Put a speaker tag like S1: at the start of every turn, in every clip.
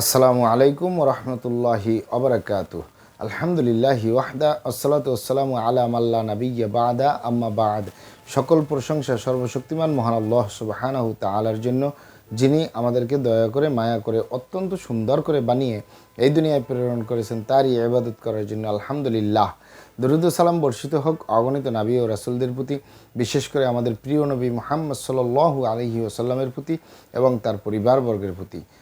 S1: আসসালামু আলাইকুম রহমতুল্লাহি অবরাকাতু আলহামদুলিল্লাহি ওয়াহদা, আসসালাতু আসসালামু আলা মাল্লা নাবিয়্যা বাদা, আম্মা বাদ। সকল প্রশংসা সর্বশক্তিমান মহান আল্লাহ সুবহানাহু তাআলার জন্য, যিনি আমাদেরকে দয়া করে, মায়া করে, অত্যন্ত সুন্দর করে বানিয়ে এই দুনিয়ায় প্রেরণ করেছেন, তারই ইবাদত করার জন্য আলহামদুলিল্লাহ। দরুদ সালাম বর্ষিত হোক, অগণিত নাবি ও রাসুলদের প্রতি, বিশেষ করে আমাদের প্রিয় নবী মোহাম্মদ সাল্লু আলহি ওসাল্লামের প্রতি এবং তার পরিবারবর্গের প্রতি।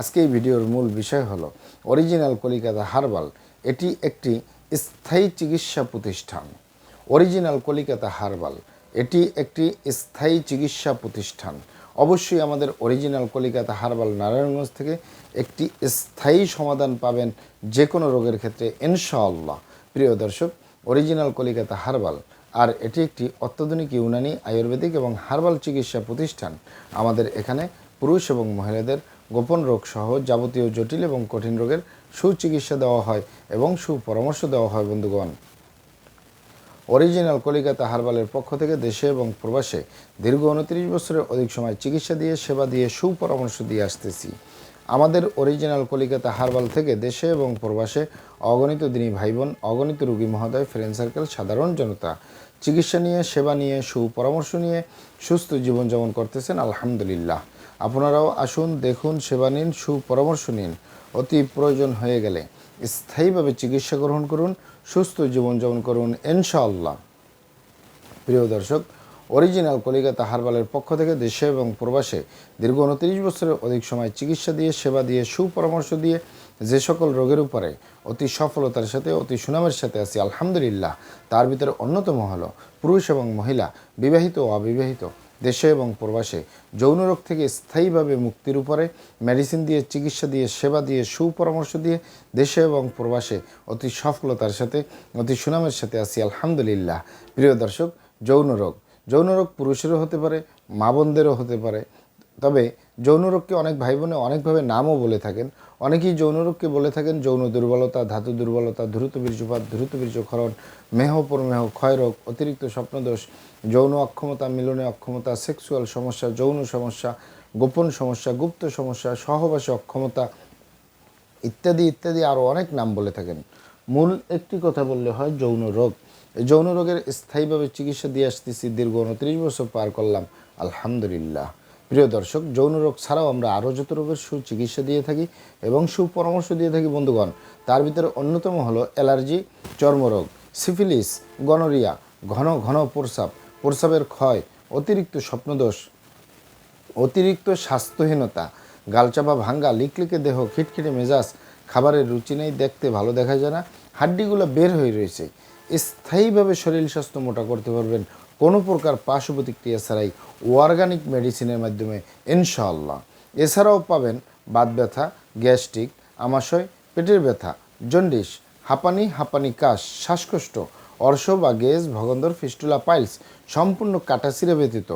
S1: আজকে এই ভিডিওর মূল বিষয় হলো অরিজিনাল কলিকাতা হারবাল। এটি একটি স্থায়ী চিকিৎসা প্রতিষ্ঠান। অরিজিনাল কলিকাতা হারবাল, এটি একটি স্থায়ী চিকিৎসা প্রতিষ্ঠান। অবশ্যই আমাদের অরিজিনাল কলিকাতা হারবাল নারায়ণগঞ্জ থেকে একটি স্থায়ী সমাধান পাবেন যে কোনো রোগের ক্ষেত্রে, ইনশাআল্লাহ। প্রিয় দর্শক, অরিজিনাল কলিকাতা হারবাল আর এটি একটি অত্যাধুনিক ইউনানি আয়ুর্বেদিক এবং হার্বাল চিকিৎসা প্রতিষ্ঠান। আমাদের এখানে পুরুষ এবং মহিলাদের গোপন রোগ সহ যাবতীয় জটিল এবং কঠিন রোগের সুচিকিৎসা দেওয়া হয় এবং সুপরামর্শ দেওয়া হয়, বন্ধুগণ। অরিজিনাল কলিকাতা হারবালের পক্ষ থেকে দেশে এবং প্রবাসে দীর্ঘ উনত্রিশ বছরের অধিক সময় চিকিৎসা দিয়ে, সেবা দিয়ে, সুপরামর্শ দিয়ে আসতেছি। আমাদের অরিজিনাল কলিকাতা হারবাল থেকে দেশে এবং প্রবাসে অগণিত দিনী ভাই বোন অগণিত রুগী মহোদয় ফ্রেন্ড সার্কেল সাধারণ জনতা চিকিৎসা নিয়ে, সেবা নিয়ে, সুপরামর্শ নিয়ে সুস্থ জীবনযাপন করতেছেন, আলহামদুলিল্লাহ। আপনারাও আসুন, দেখুন, সেবা নিন, সুপরামর্শ নিন। অতি প্রয়োজন হয়ে গেলে স্থায়ীভাবে চিকিৎসা গ্রহণ করুন, সুস্থ জীবনযাপন করুন, ইনশাআল্লাহ। প্রিয় দর্শক, অরিজিনাল কলিকাতা হারবালের পক্ষ থেকে দেশে এবং প্রবাসে দীর্ঘ উনত্রিশ বছরের অধিক সময় চিকিৎসা দিয়ে, সেবা দিয়ে, সুপরামর্শ দিয়ে যে সকল রোগের উপরে অতি সফলতার সাথে, অতি সুনামের সাথে আছি, আলহামদুলিল্লাহ। তার ভিতরে অন্যতম হলো পুরুষ এবং মহিলা, বিবাহিত ও অবিবাহিত। দেশে এবং প্রবাসে যৌন রোগ থেকে স্থায়ীভাবে মুক্তির উপরে মেডিসিন দিয়ে, চিকিৎসা দিয়ে, সেবা দিয়ে, সুপরামর্শ দিয়ে দেশে এবং প্রবাসে অতি সফলতার সাথে, অতি সুনামের সাথে আসি আলহামদুলিল্লাহ। প্রিয় দর্শক, যৌন রোগ। যৌন রোগ পুরুষেরও হতে পারে, মা বোনদেরও হতে পারে। তবে যৌন রোগকে অনেক ভাই বোনে অনেকভাবে নামও বলে থাকেন। অনেকেই যৌন রোগকে বলে থাকেন, যৌন দুর্বলতা, ধাতু দুর্বলতা দ্রুত বীর্যপাত দ্রুত বীর্যক্ষরণ, মেহ, পরমেহ ক্ষয়রোগ অতিরিক্ত স্বপ্নদোষ, যৌন অক্ষমতা, মিলনে অক্ষমতা, সেক্সুয়াল সমস্যা, যৌন সমস্যা, গোপন সমস্যা, গুপ্ত সমস্যা, সহবাসে অক্ষমতা ইত্যাদি ইত্যাদি আরও অনেক নাম বলে থাকেন। মূল একটি কথা বললে হয় যৌন রোগ। যৌন রোগের স্থায়ীভাবে চিকিৎসা দিয়ে আসতেছি দীর্ঘ উনত্রিশ বছর পার করলাম। আলহামদুলিল্লাহ। প্রিয় দর্শক, যৌন রোগ ছাড়াও আমরা আরও যত রোগের সুচিকিৎসা দিয়ে থাকি এবং সুপরামর্শ দিয়ে থাকি, বন্ধুগণ। তার ভিতরে অন্যতম হলো অ্যালার্জি, চর্মরোগ, সিফিলিস, গনোরিয়া, ঘন ঘন প্রস্রাব, প্রস্রাবের ক্ষয়, অতিরিক্ত স্বপ্নদোষ, অতিরিক্ত স্বাস্থ্যহীনতা, গালচাপা ভাঙ্গা, লিকলিকে দেহ, খিটখিটে মেজাজ, খাবারের রুচি নেই, দেখতে ভালো দেখা যায় না, হাড্ডিগুলো বের হয়ে রয়েছে। স্থায়ীভাবে শরীর স্বাস্থ্য মোটা করতে পারবেন কোনো প্রকার পার্শ্ব প্রতিক্রিয়া ছাড়াই অর্গানিক মেডিসিনের মাধ্যমে, ইনশাআল্লাহ। এছাড়াও পাবেন বাত ব্যথা, গ্যাস্ট্রিক, আমাশয়, পেটের ব্যথা, জন্ডিস, হাঁপানি হাঁপানি কাশ, শ্বাসকষ্ট অর্শ বা গেজ ভগন্দর, ফিস্টুলা, পাইলস সম্পূর্ণ কাটাছিরে ব্যতীত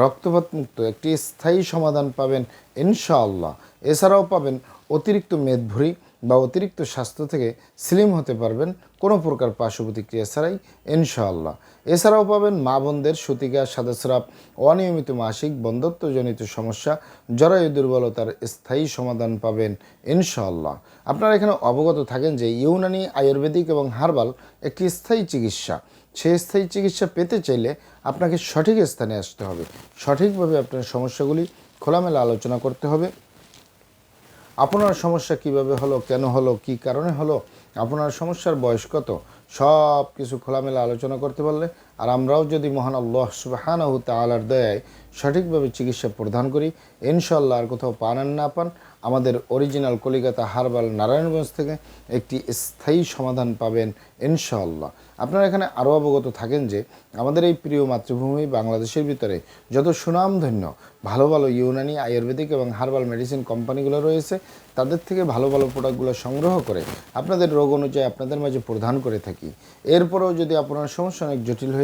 S1: রক্তপাত মুক্ত একটি স্থায়ী সমাধান পাবেন, ইনশাআল্লাহ। এছাড়াও পাবেন অতিরিক্ত মেদভুরি বা অতিরিক্ত স্বাস্থ্য থেকে স্লিম হতে পারবেন কোনো প্রকার পার্শ্ব প্রতিক্রিয়া ছাড়াই, ইনশাআল্লাহ। এছাড়াও পাবেন মা বোনদের সতিকা, সাদাস্রাব, অনিয়মিত মাসিক বন্ধত্বজনিত সমস্যা, জরায়ু দুর্বলতার স্থায়ী সমাধান পাবেন, ইনশাআল্লাহ। আপনারা এখানে অবগত থাকেন যে ইউনানি, আয়ুর্বেদিক এবং হার্বাল একটি স্থায়ী চিকিৎসা। সেই স্থায়ী চিকিৎসা পেতে চাইলে আপনাকে সঠিক স্থানে আসতে হবে। সঠিকভাবে আপনার সমস্যাগুলি খোলামেলা আলোচনা করতে হবে। আপনার সমস্যা কীভাবে হলো, কেন হলো, কি কারণে হলো, আপনার সমস্যার বয়স কত সব কিছু খোলামেলা আলোচনা করতে পারলে আর আমরাও যদি মহান আল্লাহ সুবাহানাহু তালার দয়ায় সঠিকভাবে চিকিৎসা প্রদান করি ইনশাল্লাহ আর কোথাও পান আর না পান, আমাদের অরিজিনাল কলিকাতা হারবাল নারায়ণগঞ্জ থেকে একটি স্থায়ী সমাধান পাবেন ইনশাআল্লাহ। আপনারা এখানে আরও অবগত থাকেন যে আমাদের এই প্রিয় মাতৃভূমি বাংলাদেশের ভিতরে যত সুনামধন্য, ভালো ভালো ইউনানি, আয়ুর্বেদিক এবং হার্বাল মেডিসিন কোম্পানিগুলো রয়েছে, তাদের থেকে ভালো ভালো প্রোডাক্টগুলো সংগ্রহ করে আপনাদের রোগ অনুযায়ী আপনাদের মাঝে প্রদান করে থাকি। এরপরেও যদি আপনার সমস্যা অনেক জটিল হয়ে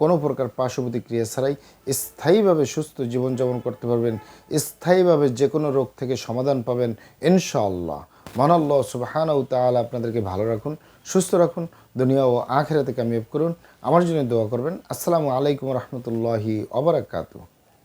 S1: কোনো প্রকার পার্শ্ব প্রতিক্রিয়া ছাড়াই স্থায়ীভাবে সুস্থ জীবনযাপন করতে পারবেন, স্থায়ীভাবে যে কোনো রোগ থেকে সমাধান পাবেন ইনশাআল্লাহ। মানাল্লাহ সুবাহান ও তাআলা আপনাদেরকে ভালো রাখুন, সুস্থ রাখুন, দুনিয়া ও আখেরাতে কামিয়াব করুন। আমার জন্য দোয়া করবেন। আসসালামু আলাইকুম রহমতুল্লাহি অবরাকাতু